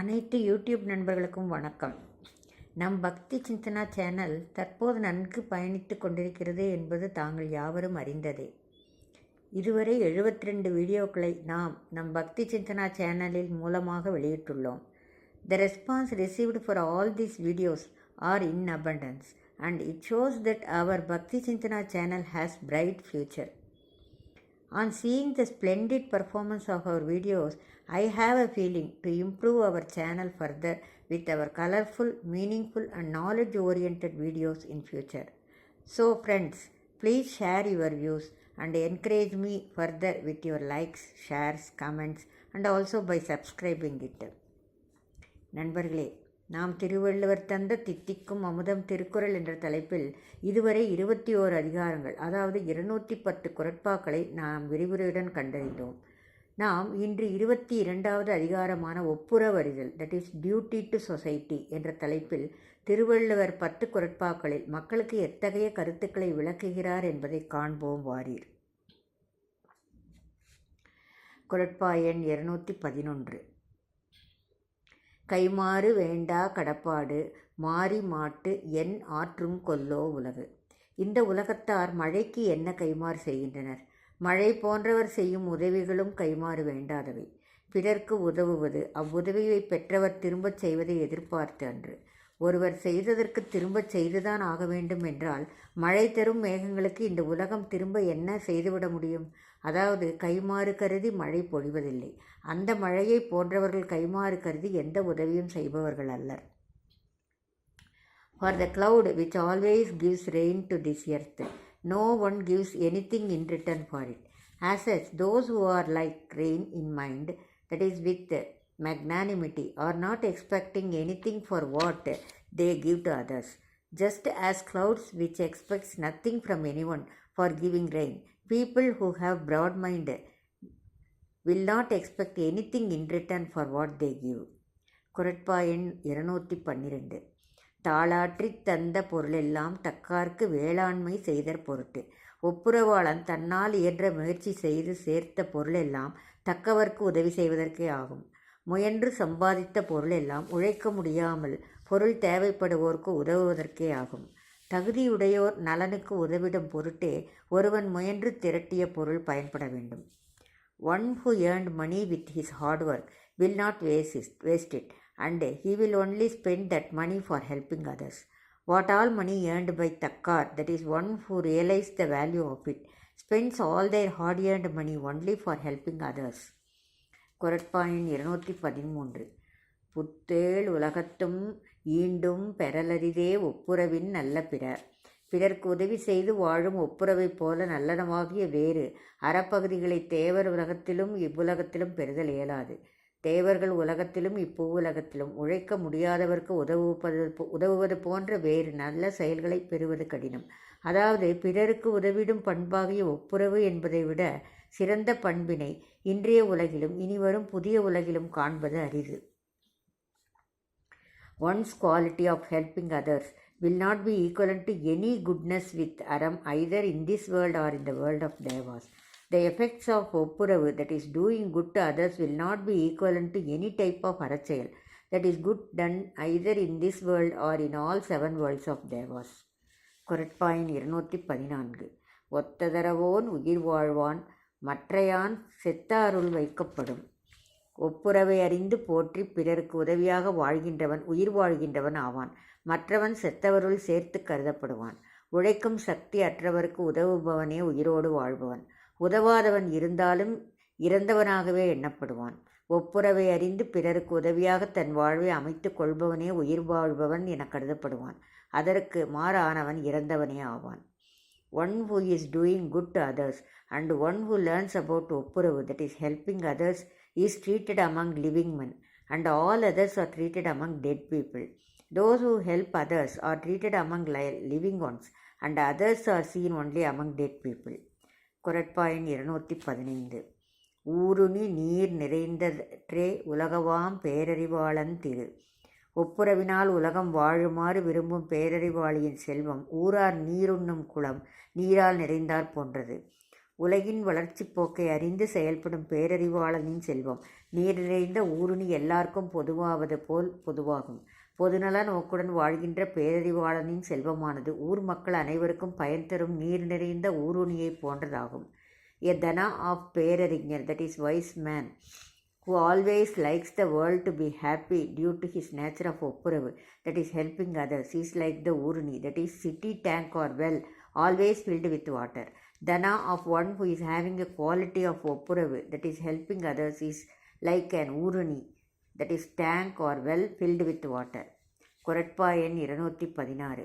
அனைத்து யூடியூப் நண்பர்களுக்கும் வணக்கம். நம் பக்தி சிந்தனா சேனல் தற்போது நன்கு பயணித்து கொண்டிருக்கிறது என்பது தாங்கள் யாவரும் அறிந்ததே. இதுவரை எழுபத்தி ரெண்டு வீடியோக்களை நாம் நம் பக்தி சிந்தனா சேனலில் மூலமாக வெளியிட்டுள்ளோம். The response received for all these videos are in abundance and it shows that our Bhakthi Chinthana channel has bright future On seeing the splendid performance of our videos, I have a feeling to improve our channel further with our colorful, meaningful, and knowledge oriented videos in future. So, friends, please share your views and encourage me further with your likes, shares, comments, and also by subscribing it. நண்பர்களே நாம் திருவள்ளுவர் தந்த தித்திக்கும் அமுதம் திருக்குறள் என்ற தலைப்பில் இதுவரை இருபத்தி ஓரு அதிகாரங்கள் அதாவது இருநூற்றி பத்து குரட்பாக்களை நாம் விரிவுரையுடன் கண்டறிந்தோம். நாம் இன்று இருபத்தி இரண்டாவது அதிகாரமான ஒப்புரவறிதல் that is duty to society என்ற தலைப்பில் திருவள்ளுவர் பத்து குரட்பாக்களில் மக்களுக்கு எத்தகைய கருத்துக்களை விளக்குகிறார் என்பதை காண்போம் வாரீர். குரட்பா எண் இருநூற்றி பதினொன்று. கைமாறு வேண்டா கடப்பாடு மாறி மாட்டு என் ஆற்றும் கொல்லோ உலகு இந்த உலகத்தார் மழைக்கு என்ன கைமாறு செய்கின்றனர்? மழை போன்றவர் செய்யும் உதவிகளும் கைமாறு வேண்டாதவை. பிறர்க்கு உதவுவது அவ்வுதவியை பெற்றவர் திரும்பச் செய்வதை எதிர்பார்த்து அன்று. ஒருவர் செய்ததற்கு திரும்பச் செய்துதான் ஆக வேண்டும் என்றால் மழை தரும் மேகங்களுக்கு இந்த உலகம் திரும்ப என்ன செய்துவிட முடியும்? அதாவது கைமாறு கருதி மழை பொழிவதில்லை. அந்த மழையை போன்றவர்கள் கைமாறு கருதி எந்த உதவியும் செய்பவர்கள் அல்லர். For the cloud which always gives rain to this earth no one gives anything in return for it as such those who are like rain in mind that is with magnanimity are not expecting anything for what they give to others just as clouds which expects nothing from anyone for giving rain people who have broad mind will not expect anything in return for what they give குரட்பா எண் இருநூற்றி பன்னிரெண்டு தாளாற்றித் தந்த பொருளெல்லாம் தக்கார்க்கு வேளாண்மை செய்தற் பொருட்டு ஒப்புரவாளன் தன்னால் இயன்ற முயற்சி செய்து சேர்த்த பொருளெல்லாம் தக்கவர்க்கு உதவி செய்வதற்கே ஆகும் முயன்று சம்பாதித்த பொருள் எல்லாம் உழைக்க முடியாமல் பொருள் தேவைப்படுவோருக்கு உதவுவதற்கே ஆகும் தகுதியுடையோர் நலனுக்கு உதவிடும் பொருட்டே ஒருவன் முயன்று திரட்டிய பொருள் பயன்பட வேண்டும் one who earned money with his hard work will not waste is waste it and he will only spend that money for helping others what all money earned by Thakkar that is one who realise the value of it spends all their hard earned money only for helping others குரட்பாயின் இருநூற்றி பதிமூன்று புத்தேள் உலகத்தும் ஈண்டும் பெறலரிதே ஒப்புரவின் நல்ல பிறர். பிறர்க்கு உதவி செய்து வாழும் ஒப்புரவைப் போல நல்லனவாகிய வேறு அறப்பகுதிகளை தேவர் உலகத்திலும் இவ்வுலகத்திலும் பெறுதல் இயலாது. தேவர்கள் உலகத்திலும் இப்பூவுலகத்திலும் உழைக்க முடியாதவர்க்கு உதவுவது உதவுவது போன்ற வேறு நல்ல செயல்களை பெறுவது கடினம். அதாவது பிறருக்கு உதவிடும் பண்பாகிய ஒப்புரவு என்பதை விட சிறந்த பண்பினை இன்றைய உலகிலும் இனிவரும் புதிய உலகிலும் காண்பது அரிது. One's quality of helping others will not be equivalent to any goodness with அரம் either in this world or in the world of Dewas the effects of ஒப்புரவு that is doing good to others will not be equivalent to any type of அறச்செயல் that is good done either in this world or in all seven worlds of Dewas குரட்பாயின் இருநூற்றி பதினான்கு. ஒத்ததரவோன் உயிர் வாழ்வான் மற்றையான் செத்தாருள் வைக்கப்படும். ஒப்புரவை அறிந்து போற்றி பிறருக்கு உதவியாக வாழ்கின்றவன் உயிர் வாழ்கின்றவன் ஆவான். மற்றவன் செத்தவருள் சேர்த்து கருதப்படுவான். உழைக்கும் சக்தி அற்றவருக்கு உதவுபவனே உயிரோடு வாழ்பவன். உதவாதவன் இருந்தாலும் இறந்தவனாகவே எண்ணப்படுவான். ஒப்புரவை அறிந்து பிறருக்கு உதவியாக தன் வாழ்வை அமைத்து கொள்பவனே உயிர் வாழ்பவன் என கருதப்படுவான். அதற்கு மாறானவன் இறந்தவனே ஆவான். one who is doing good to others and one who learns about ஒப்புரவு that is helping others is treated among living men and all others are treated among dead people those who help others are treated among living ones and others are seen only among dead people குரட்பாயின் இருநூற்றி பதினைந்து ஊருணி நீர் நிறைந்தற்றே உலகவாம் பேரறிவாளன் திரு ஒப்புரவினால் உலகம் வாழுமாறு விரும்பும் பேரறிவாளியின் செல்வம் ஊரார் நீருண்ணும் குளம் நீரால் நிறைந்தார் போன்றது. உலகின் வளர்ச்சிப் போக்கை அறிந்து செயல்படும் பேரறிவாளனின் செல்வம் நீர் நிறைந்த ஊருணி எல்லாருக்கும் பொதுவாவது போல் பொதுவாகும். பொதுநல நோக்குடன் வாழ்கின்ற பேரறிவாளனின் செல்வமானது ஊர் மக்கள் அனைவருக்கும் பயன் தரும் நீர் நிறைந்த ஊருணியைப் போன்றதாகும். எ தனா ஆஃப் பேரறிஞர் that is wise man. Who always likes the world to be happy due to his nature of ஒப்புரவு that is helping others is like the urni that is city tank or well always filled with water dana of one who is having a quality of ஒப்புரவு that is helping others is like an urni that is tank or well filled with water குரட்பா எண் இருநூற்றி பதினாறு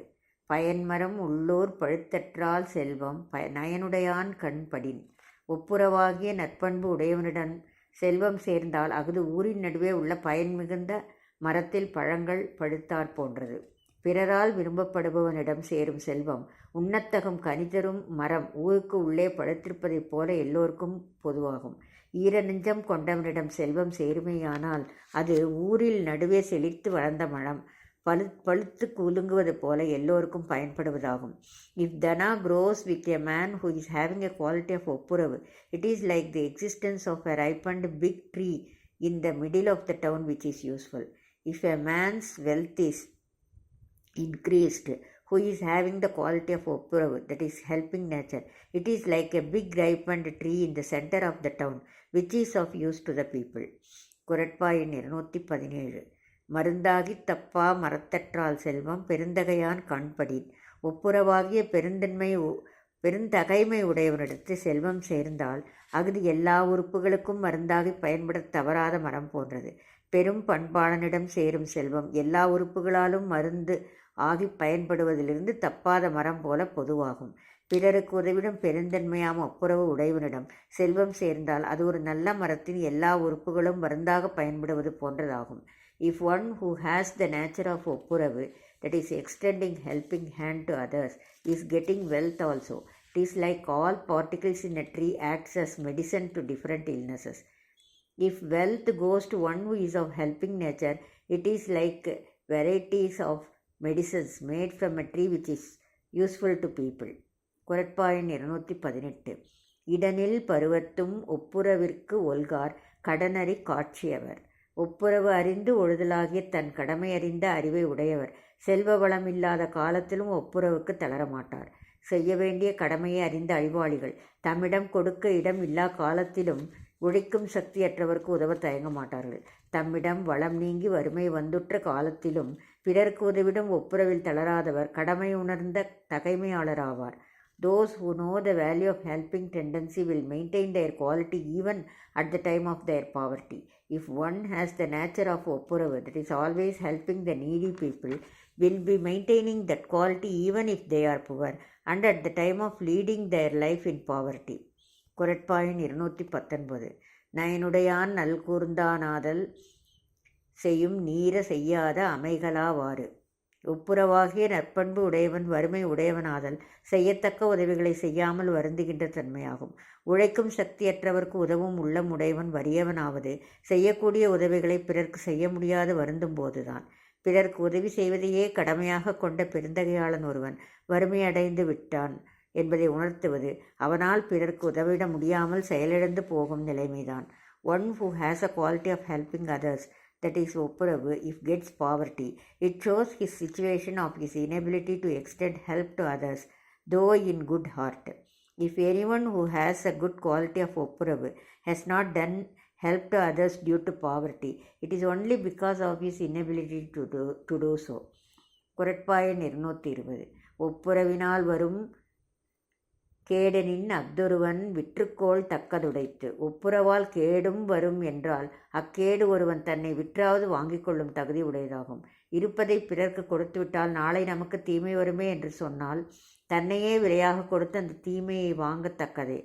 பயன்மரம் உள்ளோர் பழுத்தற்றால் செல்வம் ப நயனுடையான் கண்படின் ஒப்புரவாகிய நற்பண்பு உடையவனுடன் செல்வம் சேர்ந்தால் அஃது ஊரின் நடுவே உள்ள பயன் மிகுந்த மரத்தில் பழங்கள் பழுத்தாற் போன்றது. பிறரால் விரும்பப்படுபவனிடம் சேரும் செல்வம் உண்ணத்தகம் கனிதரும் மரம் ஊருக்கு உள்ளே பழுத்திருப்பதைப் போல எல்லோருக்கும் பொதுவாகும். ஈர நெஞ்சம் கொண்டவனிடம் செல்வம் சேருமையானால் அது ஊரில் நடுவே செழித்து வளர்ந்த மரம் பழு பழுத்து குலுங்குவது போல எல்லோருக்கும் பயன்படுவதாகும். If Dhana grows with a man who is having a quality of ஒப்புரவு it is like the existence of a ripened big tree in the middle of the town which is useful if a man's wealth is increased who is having the quality of opuravu that is helping nature it is like a big ripened tree in the center of the town which is of use to the people. குரட்பா இருநூற்றி பதினேழு. மருந்தாகி தப்பா மரத்தற்றால் செல்வம் பெருந்தகையான் காண்படின் ஒப்புரவாகிய பெருந்தன்மை பெருந்தகைமை உடையவனிடத்து செல்வம் சேர்ந்தால் அகுதி எல்லா உறுப்புகளுக்கும் மருந்தாகி பயன்பட தவறாத மரம் போன்றது. பெரும் பண்பாளனிடம் சேரும் செல்வம் எல்லா உறுப்புகளாலும் மருந்து ஆகி பயன்படுவதிலிருந்து தப்பாத மரம் போல பொதுவாகும். பிறருக்கு உதவிடும் பெருந்தன்மையாம் ஒப்புரவு உடையவனிடம் செல்வம் சேர்ந்தால் அது ஒரு நல்ல மரத்தின் எல்லா உறுப்புகளும் மருந்தாக பயன்படுவது போன்றதாகும். if one who has the nature of ஒப்புரவு that is extending helping hand to others is getting wealth also it is like all particles in a tree acts as medicine to different illnesses if wealth goes to one who is of helping nature it is like varieties of medicines made from a tree which is useful to people குரட்பாயன் இருநூற்றி பதினெட்டு இடனில் பருவத்தும் ஒப்புரவிற்கு ஒல்கார் கடனறி காட்சியவர் ஒப்புரவு அறிந்து ஒழுதலாகிய தன் கடமை அறிந்த அறிவை உடையவர். செல்வ வளம் இல்லாத காலத்திலும் ஒப்புரவுக்கு தளரமாட்டார். செய்ய வேண்டிய கடமையை அறிந்த அறிவாளிகள். தம்மிடம் கொடுக்க இடம் இல்லா காலத்திலும் உழைக்கும் சக்தியற்றவருக்கு உதவ தயங்க மாட்டார்கள் தம்மிடம் வளம் நீங்கி வறுமை வந்துற்ற காலத்திலும் பிறருக்கு உதவிடும் ஒப்புரவில் தளராதவர் கடமை உணர்ந்த தகைமையாளராவார். Those who know the value of helping tendency will maintain their quality even at the time of their poverty. If one has the nature of Opuravu, that is always helping the needy people, will be maintaining that quality even if they are poor and at the time of leading their life in poverty. குரட்பாயன் இருநூற்றி பத்தொன்பது நயனுடையான் நல்கூர்ந்தானாதல் செய்யும் நீர செய்யாத அமைகளாவாறு ஒப்புரவாகிய நற்பண்பு உடையவன் வறுமை உடையவனாதல் செய்யத்தக்க உதவிகளை செய்யாமல் வருந்துகின்ற தன்மையாகும். உழைக்கும் சக்தியற்றவர்க்கு உதவும் உள்ளம் உடையவன் வறியவனாவது செய்யக்கூடிய உதவிகளை பிறர்க்கு செய்ய முடியாது வருந்தும் போதுதான். பிறர்க்கு உதவி செய்வதையே கடமையாக கொண்ட பெருந்தகையாளன் ஒருவன் வறுமையடைந்து விட்டான் என்பதை உணர்த்துவது அவனால் பிறர்க்கு உதவிட முடியாமல் செயலிழந்து போகும் நிலைமைதான். One who has a quality of helping others that is Opuravu, if gets poverty, it shows his situation of his inability to extend help to others, though in good heart. If anyone who has a good quality of Opuravu has not done help to others due to poverty, it is only because of his inability to do, to do so. குரட்பாயன் இருநூற்றி இருபது ஒப்புரவினால் வரும் கேடனின் அஃதொருவன் விற்றுக்கோள் தக்கதுடைத்து ஒப்புரவால் கேடும் வரும் என்றால் அக்கேடு ஒருவன் தன்னை விற்றாவது வாங்கிக் கொள்ளும் தகுதி உடையதாகும். இருப்பதை பிறர்க்கு கொடுத்துவிட்டால் நாளை நமக்கு தீமை வருமே என்று சொன்னால் தன்னையே விலையாக கொடுத்து அந்த தீமையை வாங்கத்தக்கதே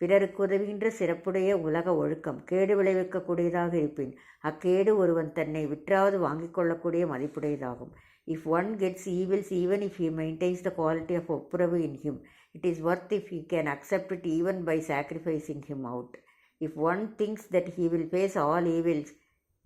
பிறருக்கு உதவுகின்ற சிறப்புடைய உலக ஒழுக்கம் கேடு விளைவிக்கக்கூடியதாக இருப்பின் அக்கேடு ஒருவன் தன்னை விற்றாவது வாங்கிக் கொள்ளக்கூடிய மதிப்புடையதாகும். If one gets evils even if he maintains the quality of ஒப்புரவு in him it is worth if he can accept it even by sacrificing him out. If one thinks that he will face all evils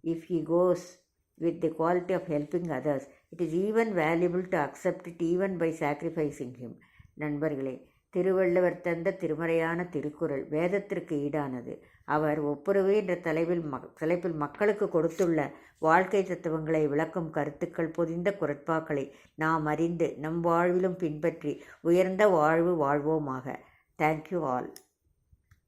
if he goes with the quality of helping others, it is even valuable to accept it even by sacrificing him. நண்பர்களே திருவள்ளுவர் தந்த திருமறையான திருக்குறள் வேதத்திற்கு ஈடானது அவர் ஒப்புரவு என்ற தலைவில் மக் தலைப்பில் மக்களுக்கு கொடுத்துள்ள வாழ்க்கை தத்துவங்களை விளக்கும் கருத்துக்கள் பொதிந்த குரட்பாக்களை நாம் அறிந்து நம் வாழ்விலும் பின்பற்றி உயர்ந்த வாழ்வு வாழ்வோமாக. Thank you all